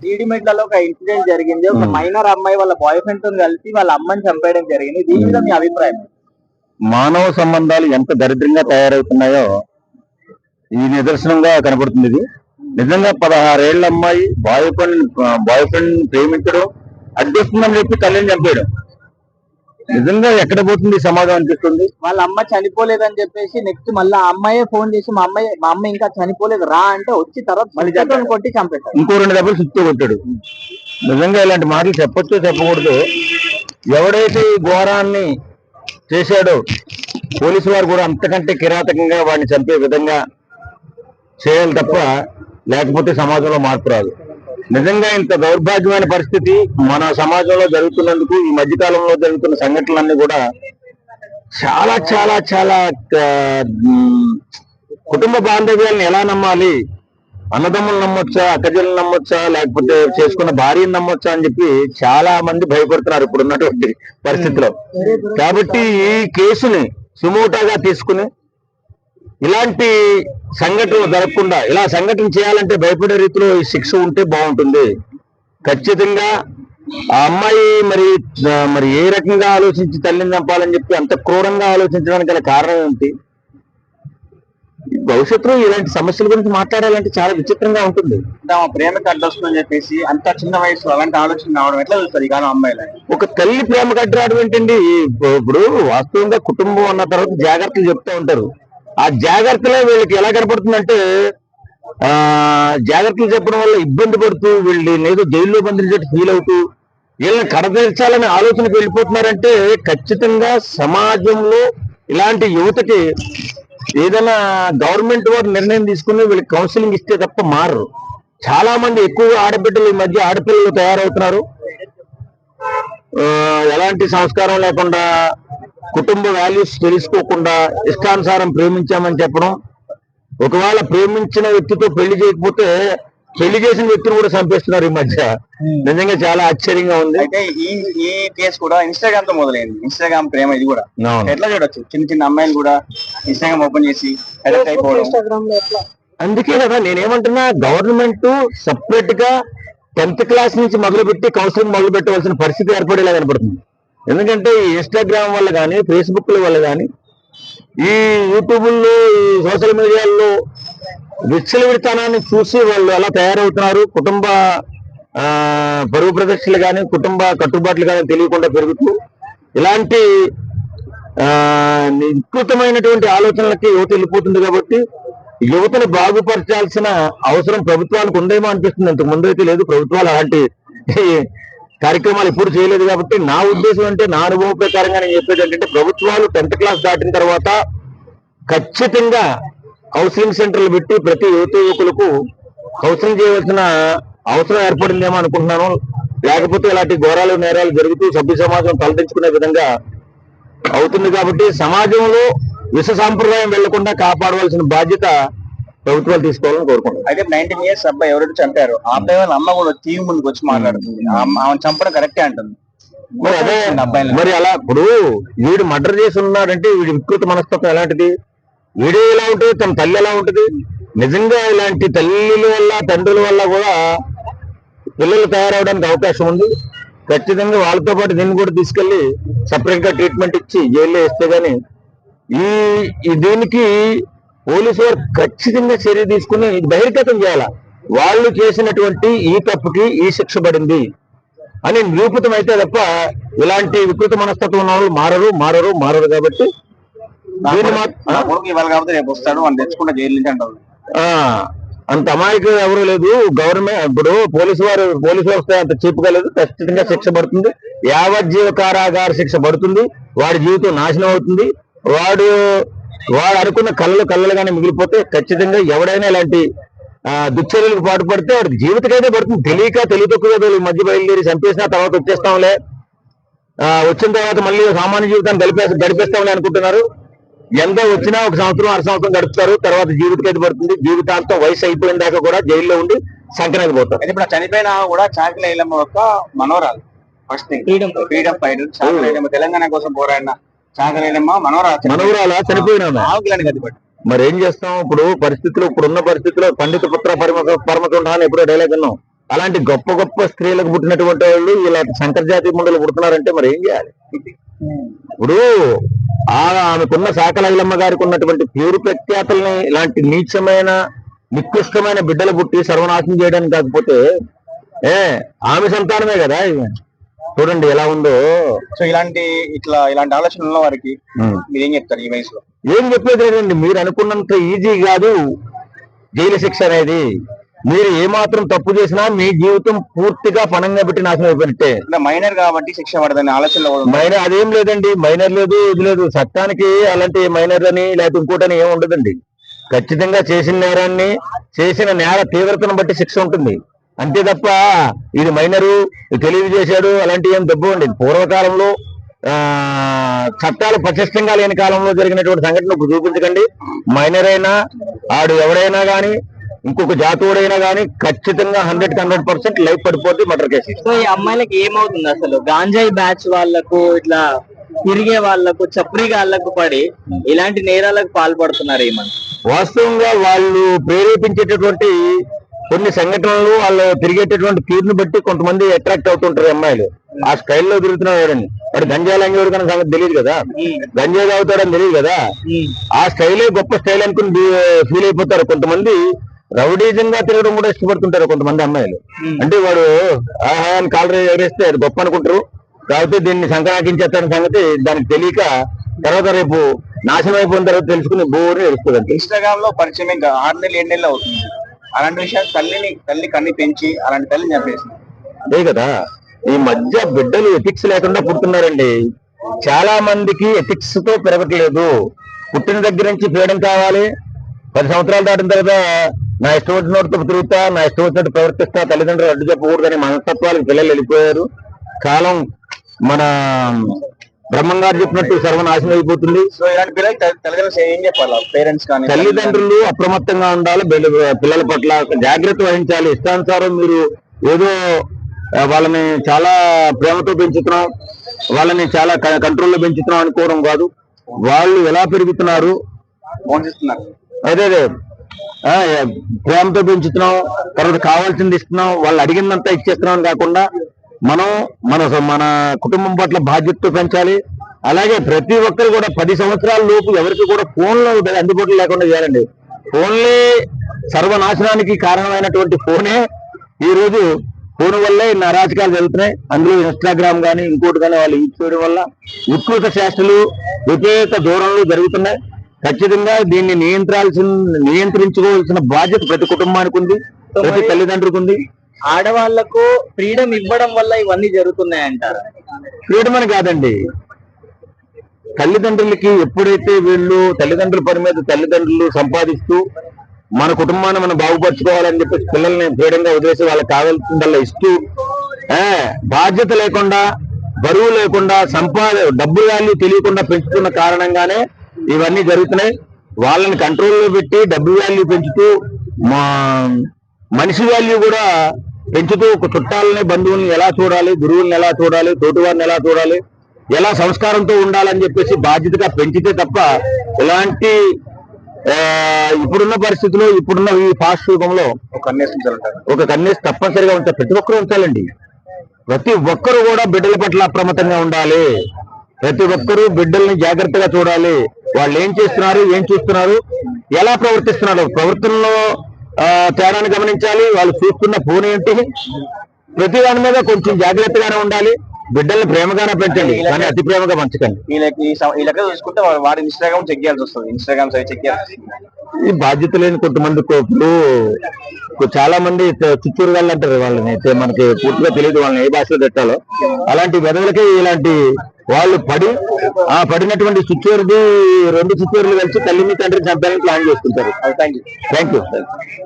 జీడిమెట్లలో ఒక ఇన్సిడెంట్ జరిగింది. ఒక Hmm. మైనర్ అమ్మాయి వాళ్ళ బాయ్ ఫ్రెండ్తో కలిసి వాళ్ళ అమ్మని చంపేయడం జరిగింది. దీని మీద మీ అభిప్రాయం? మానవ సంబంధాలు ఎంత దరిద్రంగా తయారవుతున్నాయో ఈ నిదర్శనంగా కనబడుతుంది ఇది. నిజంగా పదహారేళ్ళ అమ్మాయి బాయ్ ఫ్రెండ్ బాయ్ ఫ్రెండ్ ప్రేమించడం అడ్డొస్తుందని చెప్పి తల్లిని చంపేయడం. నిజంగా ఎక్కడ పోతుంది సమాజం అనిపిస్తుంది? వాళ్ళ అమ్మ చనిపోలేదని చెప్పేసి నెక్స్ట్ మళ్ళీ ఆ అమ్మాయే ఫోన్ చేసి మా అమ్మాయి మా అమ్మ ఇంకా చనిపోలేదు రా అంటే వచ్చి తర్వాత మళ్ళీ చంపని కొట్టి చంపేశారు. ఇంకో రెండు దెబ్బలు చుట్టూ కొట్టాడు. నిజంగా ఇలాంటి మాటలు చెప్పొచ్చో చెప్పకూడదు. ఎవడైతే ఈ ఘోరాన్ని చేశాడో పోలీసు వారు కూడా అంతకంటే కిరాతకంగా వాడిని చంపే విధంగా చేయాలి తప్ప లేకపోతే సమాజంలో మార్పు రాదు. నిజంగా ఇంత దౌర్భాగ్యమైన పరిస్థితి మన సమాజంలో జరుగుతున్నందుకు ఈ మధ్యకాలంలో జరుగుతున్న సంఘటనలన్నీ కూడా చాలా చాలా చాలా కుటుంబ బాంధవ్యాలను ఎలా నమ్మాలి? అన్నదమ్ములు నమ్మొచ్చా? అక్కజల్ని నమ్మొచ్చా? లేకపోతే చేసుకున్న భార్యను నమ్మొచ్చా అని చెప్పి చాలా మంది భయపడుతున్నారు ఇప్పుడు ఉన్నటువంటి పరిస్థితిలో. కాబట్టి ఈ కేసుని సుమోటాగా తీసుకుని ఇలాంటి సంఘటనలు జరగకుండా ఇలా సంఘటన చేయాలంటే భయపడే రీతిలో ఈ శిక్ష ఉంటే బాగుంటుంది. ఖచ్చితంగా ఆ అమ్మాయి మరి మరి ఏ రకంగా ఆలోచించి తల్లిని చంపాలని చెప్పి అంత క్రూరంగా ఆలోచించడానికి గల కారణం ఏంటి? భవిష్యత్తులో ఇలాంటి సమస్యల గురించి మాట్లాడాలంటే చాలా విచిత్రంగా ఉంటుంది. ఆమె ప్రేమకి అడ్డొస్తుందని చెప్పేసి అంత చిన్న వయసులో అలాంటి ఆలోచన రావడం ఎట్లా చూస్తారు కాలం అమ్మాయిలు? ఒక తల్లి ప్రేమ కట్టరావడం ఏంటండి? ఇప్పుడు వాస్తవంగా కుటుంబం అన్న తర్వాత జాగ్రత్తలు చెప్తా ఉంటారు. ఆ జాగ్రత్తలే వీళ్ళకి ఎలా కనపడుతుందంటే ఆ జాగ్రత్తలు చెప్పడం వల్ల ఇబ్బంది పడుతూ వీళ్ళని ఏదో జైల్లో బంధించినట్టు ఫీల్ అవుతూ వీళ్ళని కడదీర్చాలనే ఆలోచనకు వెళ్ళిపోతున్నారంటే ఖచ్చితంగా సమాజంలో ఇలాంటి యువతకి ఏదైనా గవర్నమెంట్ వారు నిర్ణయం తీసుకుని వీళ్ళకి కౌన్సిలింగ్ ఇస్తే తప్ప మారరు. చాలా మంది ఎక్కువగా ఆడబిడ్డలు ఈ మధ్య ఆడపిల్లలు తయారవుతున్నారు. ఎలాంటి సంస్కారం లేకుండా కుటుంబ వాల్యూస్ తెలుసుకోకుండా ఇష్టానుసారం ప్రేమించామని చెప్పడం ఒకవేళ ప్రేమించిన వ్యక్తితో పెళ్ళి చేయకపోతే పెళ్ళి చేసిన వ్యక్తిని కూడా చంపేస్తున్నారు ఈ మధ్య. నిజంగా చాలా ఆశ్చర్యంగా ఉంది. అయితే ఈ ఈ కేసు కూడా ఇన్స్టాగ్రామ్తో మొదలైంది. ఇన్స్టాగ్రామ్ ప్రేమ ఇది కూడా. ఎట్లా చూడొచ్చు? చిన్న చిన్న అమ్మాయిలు కూడా ఇన్స్టాగ్రామ్ ఓపెన్ చేసి అడక్ట్ అయిపోవడం అందుకే కదా నేనేమంటున్నా గవర్నమెంట్ సపరేట్గా టెన్త్ క్లాస్ నుంచి మొదలుపెట్టి కౌన్సిలింగ్ మొదలు పెట్టవలసిన పరిస్థితి ఏర్పడేలా కనపడుతుంది. ఎందుకంటే ఈ ఇన్స్టాగ్రామ్ వల్ల కానీ ఫేస్బుక్ల వల్ల కానీ ఈ యూట్యూబ్లో ఈ సోషల్ మీడియాల్లో విచ్చలవిడితనాన్ని చూసి వాళ్ళు ఎలా తయారవుతున్నారు కుటుంబ ఆ, పరువు ప్రదర్శనలు కానీ కుటుంబ కట్టుబాట్లు కానీ తెలియకుండా పెరుగుతూ ఇలాంటి ఆ వికృతమైనటువంటి ఆలోచనలకి యువత వెళ్ళిపోతుంది కాబట్టి యువతను బాగుపరచాల్సిన అవసరం ప్రభుత్వానికి ఉందేమో అనిపిస్తుంది. ఇంతకు ముందు అయితే లేదు ప్రభుత్వాలు అలాంటి కార్యక్రమాలు ఎప్పుడు చేయలేదు కాబట్టి నా ఉద్దేశం అంటే నా అనుభవ ప్రకారంగా నేను చెప్పేది ఏంటంటే ప్రభుత్వాలు టెన్త్ క్లాస్ దాటిన తర్వాత ఖచ్చితంగా కౌన్సిలింగ్ సెంటర్లు పెట్టి ప్రతి యువత యువకులకు కౌన్సిలింగ్ చేయవలసిన అవసరం ఏర్పడిందేమో అనుకుంటున్నాను. లేకపోతే ఇలాంటి ఘోరాలు నేరాలు జరుగుతూ సభ్య సమాజం తలదించుకునే విధంగా అవుతుంది కాబట్టి సమాజంలో విష సాంప్రదాయం వెళ్ళకుండా కాపాడవలసిన బాధ్యత ప్రభుత్వాలు తీసుకోవాలని కోరుకుంటున్నాను అయితే నైన్టీన్ ఇయర్స్ అబ్బాయి ఎవరైతే చంపారు ఆ అబ్బాయి వాళ్ళ అమ్మ కూడా టీవీ ముందుకు వచ్చి మాట్లాడుతుంది. ఆ అమ్మ- ఆమెను చంపడం కరెక్టే అంటుంది. మరి అదే మరి అలా ఇప్పుడు వీడు మర్డర్ చేసి ఉన్నాడంటే వీడి వికృత మనస్తత్వం ఎలాంటిది? వీడే ఎలా ఉంటుంది? తన తల్లి ఎలా ఉంటుంది? నిజంగా ఇలాంటి తల్లుల వల్ల తండ్రుల వల్ల కూడా పిల్లలు తయారవడానికి అవకాశం ఉంది. ఖచ్చితంగా వాళ్ళతో పాటు దీన్ని కూడా తీసుకెళ్ళి సపరేట్గా ట్రీట్మెంట్ ఇచ్చి జైల్లో వేస్తే గానీ ఈ దీనికి పోలీసు వారు ఖచ్చితంగా చర్య తీసుకుని బహిర్గతం చేయాల. వాళ్ళు చేసినటువంటి ఈ తప్పుకి ఈ శిక్ష పడింది అని నిరూపితం అయితే తప్ప ఇలాంటి వికృత మనస్తత్వం ఉన్న వాళ్ళు మారరు మారరు మారరు కాబట్టి అంత అమాయకు ఎవరు లేదు. గవర్నమెంట్ ఇప్పుడు పోలీసు వారు పోలీసు వ్యవస్థ అంత చీపుగా లేదు. ఖచ్చితంగా శిక్ష పడుతుంది. యావజ్జీవ కారాగార శిక్ష పడుతుంది. వాడి జీవితం నాశనం అవుతుంది. వాడు వాడు అనుకున్న కళ్ళలు కళ్ళలుగానే మిగిలిపోతే ఖచ్చితంగా ఎవడైనా ఇలాంటి ఆ, దుశ్చర్యలకు పాటుపడితే వాడికి జీవితకైతే పడుతుంది. తెలియక తెలివి తక్కువ మధ్య బయలుదేరి చంపేసిన తర్వాత వచ్చేస్తాంలే. ఆ, వచ్చిన తర్వాత మళ్ళీ సామాన్య జీవితాన్ని గడిపే గడిపేస్తామని అనుకుంటున్నారు. ఎంత వచ్చినా ఒక సంవత్సరం అర సంవత్సరం గడుపుతారు. తర్వాత జీవితకైతే పడుతుంది. జీవితాంతం వయసు అయిపోయిన దాకా కూడా జైల్లో ఉండి సంక్రాంతి పోతారు. ఇప్పుడు చనిపోయిన కూడా చాకలి యొక్క మనోరాలు first thing freedom freedom fighter Telangana కోసం పోరాడిన మనవరాల? చనిపోయినా ఆవుకిలని మరి ఏం చేస్తాం? ఇప్పుడు పరిస్థితులు ఇప్పుడు ఉన్న పరిస్థితిలో పండిత పుత్ర పరమ పరమతుండ అని ఎప్పుడో డైలాగ్ విన్నాం. అలాంటి గొప్ప గొప్ప స్త్రీలకు పుట్టినటువంటి వాళ్ళు ఇలాంటి సంకరజాతి ముండలు పుడుతున్నారంటే మరి ఏం చేయాలి? ఇప్పుడు ఆ ఆమెకున్న శాకలైలమ్మ గారికి ఉన్నటువంటి పేరు ప్రఖ్యాతల్ని ఇలాంటి నీచమైన నికృష్టమైన బిడ్డలు పుట్టి సర్వనాశనం చేయడానికి కాకపోతే ఏ ఆమె సంతానమే కదా. చూడండి ఎలా ఉందో. సో ఇలాంటి ఇట్లా ఇలాంటి ఆలోచన ఉన్న వారికి. మీరు ఏం చెప్తారు ఈ వయసులో? ఏం చెప్పేది లేదండి మీరు అనుకున్నంత ఈజీ కాదు. జైలు శిక్ష అనేది. మీరు ఏమాత్రం తప్పు చేసినా మీ జీవితం పూర్తిగా పణంగా పెట్టి నాశనం అయిపోయినట్టే. మైనర్ కాబట్టి శిక్ష పడదని ఉన్నారు. మైనర్ అదేం లేదండి మైనర్ లేదు ఇది లేదు. చట్టానికి అలాంటి మైనర్ అని లేకపోతే ఇంకోటని ఏం ఉండదండి. ఖచ్చితంగా చేసిన నేరాన్ని చేసిన నేర తీవ్రతను బట్టి శిక్ష ఉంటుంది. అంతే తప్ప ఇది మైనరు తెలివి చేశాడు అలాంటి ఏం దెబ్బ ఉండేది. పూర్వకాలంలో ఆ చట్టాలు పటిష్టంగా లేని కాలంలో జరిగినటువంటి సంఘటన ఇప్పుడు చూపించకండి. మైనర్ అయినా ఆడు ఎవడైనా గాని ఇంకొక జాతీయుడైనా గాని ఖచ్చితంగా హండ్రెడ్ హండ్రెడ్ పర్సెంట్ లైఫ్ పడిపోద్ది మర్డర్ కేసు. సో ఈ అమ్మాయిలకి ఏమవుతుంది అసలు? గాంజాయి బ్యాచ్ వాళ్ళకు ఇట్లా తిరిగే వాళ్ళకు చప్రీ గాళ్ళకు పడి ఇలాంటి నేరాలకు పాల్పడుతున్నారు ఏమని వాస్తవంగా వాళ్ళు ప్రేరేపించేటటువంటి కొన్ని సంఘటనలు వాళ్ళు తిరిగేటటువంటి తీరును బట్టి కొంతమంది అట్రాక్ట్ అవుతుంటారు అమ్మాయిలు. ఆ స్టైల్లో తిరుగుతున్నాడు వాడని వాడు గంజాయి లంగేవాడు కానీ సంగతి తెలియదు కదా. గంజాయి తాగుతాడని తెలియదు కదా. ఆ స్టైలే గొప్ప స్టైల్ అనుకుని ఫీల్ అయిపోతారు కొంతమంది. రౌడీజంగా తిరగడం కూడా ఇష్టపడుతుంటారు కొంతమంది అమ్మాయిలు. అంటే వాడు ఆహా అని కాలరీ ఎగరేస్తే అది గొప్ప అనుకుంటారు. కాకపోతే దీన్ని సంక్రాంతించేస్తారని సంగతి దానికి తెలియక తర్వాత రేపు నాశనం అయిపోయిన తర్వాత తెలుసుకుని బోర్ని తెలుస్తుంది ఇన్స్టాగ్రామ్లో పరిచయం ఇంకా ఆరు నెలలు ఏడు నెలలు అవుతుంది. అలాంటి విషయాలు తల్లిని తల్లి కన్ని పెంచి అలాంటి తల్లిని చంపేసింది. అదే కదా ఈ మధ్య బిడ్డలు ఎథిక్స్ లేకుండా పుడుతున్నారండి. చాలా మందికి ఎథిక్స్తో పెరగట్లేదు. పుట్టిన దగ్గర నుంచి ఫ్రీడమ్ కావాలి. పది సంవత్సరాలు దాటిన తర్వాత నా ఇష్టం వచ్చినట్టు తిరుగుతా నా ఇష్టం వచ్చినట్టు ప్రవర్తిస్తా తల్లిదండ్రులు అడ్డు చెప్పకూడదని మనస్తత్వాలకు పిల్లలు వెళ్ళిపోయారు. కాలం మన బ్రహ్మం గారు చెప్పినట్టు సర్వనాశనం అయిపోతుంది. సో ఇలాంటి తల్లిదండ్రులు ఏం చెప్పాలి? పేరెంట్స్ కానీ తల్లిదండ్రులు? అప్రమత్తంగా ఉండాలి పిల్లల పట్ల జాగ్రత్త వహించాలి. ఇష్టానుసారం మీరు ఏదో వాళ్ళని చాలా ప్రేమతో పెంచుతున్నాం వాళ్ళని చాలా కంట్రోల్లో పెంచుతున్నాం అనుకోవడం కాదు. వాళ్ళు ఎలా పెరుగుతున్నారు? అదే అదే. ప్రేమతో పెంచుతున్నాం తర్వాత కావాల్సింది ఇస్తున్నాం వాళ్ళు అడిగిందంతా ఇచ్చేస్తున్నాం అని కాకుండా మనం మన మన కుటుంబం పట్ల బాధ్యతతో పెంచాలి. అలాగే ప్రతి ఒక్కరు కూడా పది సంవత్సరాల లోపు ఎవరికి కూడా ఫోన్లో అందుబాటులో లేకుండా చేయాలండి. ఫోన్లే సర్వనాశనానికి కారణమైనటువంటి ఫోనే. ఈ రోజు ఫోన్ వల్లే ఇన్ని అరాచకాలు జరుగుతున్నాయి. అందులో ఇన్స్టాగ్రామ్ కానీ ఇంకోటి కానీ వాళ్ళు యూజ్ చేయడం వల్ల వికృత చేష్టలు విపరీత దూరంలో జరుగుతున్నాయి. ఖచ్చితంగా దీన్ని నియంత్రాల్సిన నియంత్రించుకోవాల్సిన బాధ్యత ప్రతి కుటుంబానికి ఉంది ప్రతి తల్లిదండ్రులకు ఉంది ఆడవాళ్ళకు ఫ్రీడమ్ ఇవ్వడం వల్ల ఇవన్నీ జరుగుతున్నాయి అంటారు ఫ్రీడమ్ అని కాదండి. తల్లిదండ్రులకి ఎప్పుడైతే వీళ్ళు తల్లిదండ్రుల పని మీద తల్లిదండ్రులు సంపాదిస్తూ మన కుటుంబాన్ని మనం బాగుపరచుకోవాలని చెప్పి పిల్లల్ని ఫ్రీడంగా వదిలేసి వాళ్ళకి కావాల్సిందల్లా ఇస్తూ బాధ్యత లేకుండా బరువు లేకుండా సంపాద డబ్బు వాల్యూ తెలియకుండా పెంచుతున్న కారణంగానే ఇవన్నీ జరుగుతున్నాయి. వాళ్ళని కంట్రోల్లో పెట్టి డబ్బు వాల్యూ పెంచుతూ మా మనిషి వాల్యూ కూడా పెంచుతూ ఒక చుట్టాలని బంధువుల్ని ఎలా చూడాలి గురువుల్ని ఎలా చూడాలి తోటివారిని ఎలా చూడాలి ఎలా సంస్కారంతో ఉండాలని చెప్పేసి బాధ్యతగా పెంచితే తప్ప ఇలాంటి ఇప్పుడున్న పరిస్థితిలో ఇప్పుడున్న ఈ ఫాస్ట్ యుగంలో ఒక కన్నేసి తప్పనిసరిగా ఉంచాలి ప్రతి ఒక్కరూ ఉంచాలండి. ప్రతి ఒక్కరు కూడా బిడ్డల పట్ల అప్రమత్తంగా ఉండాలి. ప్రతి ఒక్కరూ బిడ్డల్ని జాగ్రత్తగా చూడాలి. వాళ్ళు ఏం చేస్తున్నారు ఏం చూస్తున్నారు ఎలా ప్రవర్తిస్తున్నారు? ప్రవర్తనలో ఆ, తేడాను గమనించాలి. వాళ్ళు చూస్తున్న ఫోన్ ఏంటి? ప్రతి దాని మీద కొంచెం జాగ్రత్తగానే ఉండాలి. బిడ్డల్ని ప్రేమగానే పెంచండి. కానీ అతి ప్రేమగా పెంచకండి. వీళ్ళకి చూసుకుంటే వాడి ఇన్స్టాగ్రామ్ చెక్ చేయాల్సి వస్తుంది. ఇన్స్టాగ్రామ్ సైజ్ చెక్ చేయాల్సి ఈ బాధ్యత లేని కొంతమంది కోపులు చాలా మంది చిత్తూరు వాళ్ళు అంటారు వాళ్ళని. అయితే మనకి పూర్తిగా తెలియదు వాళ్ళని ఏ భాషలో పెట్టాలో. అలాంటి వెదవులకి ఇలాంటి వాళ్ళు పడి ఆ పడినటువంటి చిత్తూరుది రెండు చిత్తూరులు కలిసి తల్లిని తండ్రిని చంపాలని ప్లాన్ చేసుకుంటారు. Thank you